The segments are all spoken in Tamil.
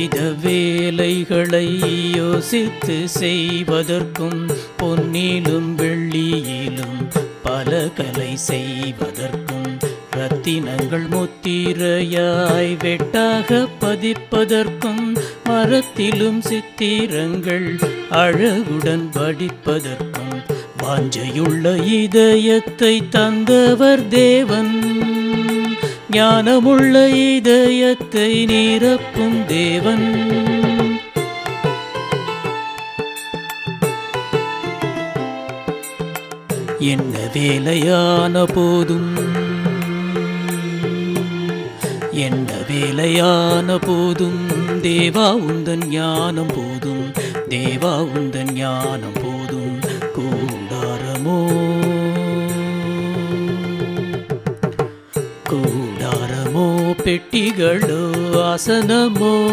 பலவித வேலைகளை யோசித்து செய்வதற்கும் பொன்னிலும் வெள்ளியிலும் பல கலை செய்வதற்கும் ரத்தினங்கள் முத்திரையாய் வெட்டாக பதிப்பதற்கும் மரத்திலும் சித்திரங்கள் அழகுடன் படிப்பதற்கும் வாஞ்சையுள்ள இதயத்தை தந்தவர் தேவன். ஞானமுள்ள இதயத்தை நிரப்பும் தேவன். என்ன வேலையான போதும்? என்ன வேலையான போதும்? தேவா உந்தன் ஞானம் போதும். தேவா உந்தன் ஞானம் போதும். கூடாரமோ? பெட்டிகளோ ஆசனமோ?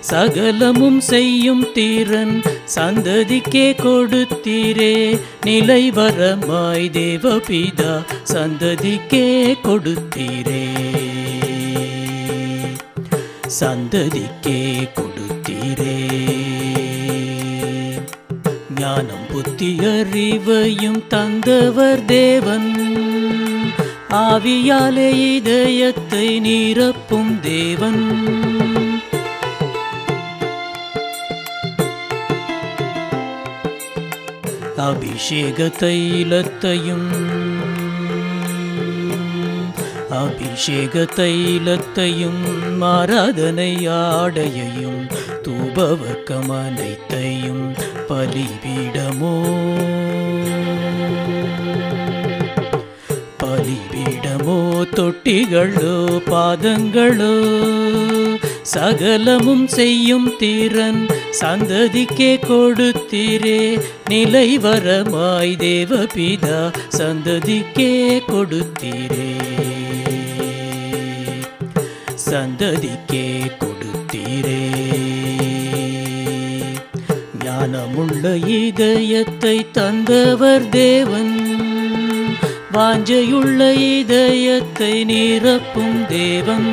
சகலமும் செய்யும் தீரன் சந்ததிக்கே கொடுத்தீரே. நிலை வரமாய் தேவபிதா சந்ததிக்கே கொடுத்தீரே. சந்ததிக்கே கொடுத்தீரே. ஞானம் புத்தி அறிவையும் தந்தவர் தேவன். ஆவியாலே இதயத்தை நிரப்பும் தேவன். அபிஷேக தைலத்தையும் அபிஷேக தைலத்தையும் ஆராதனை ஆடையையும் தூபவர்க்கம் அனைத்தையும் பலிபீடமோ? தொட்டிகளோ பாதங்களோ சகலமும் செய்யும் தீரன் சந்ததிக்கே கொடுத்தீரே. நிலை நிலைவரமாய் தேவபிதா சந்ததிக்கே கொடுத்தீரே. சந்ததிக்கே கொடுத்தீரே. ஞானமுள்ள இதயத்தை தந்தவர் தேவன். வாஞ்சையுள்ள இதயத்தை நிரப்பும் தேவன்.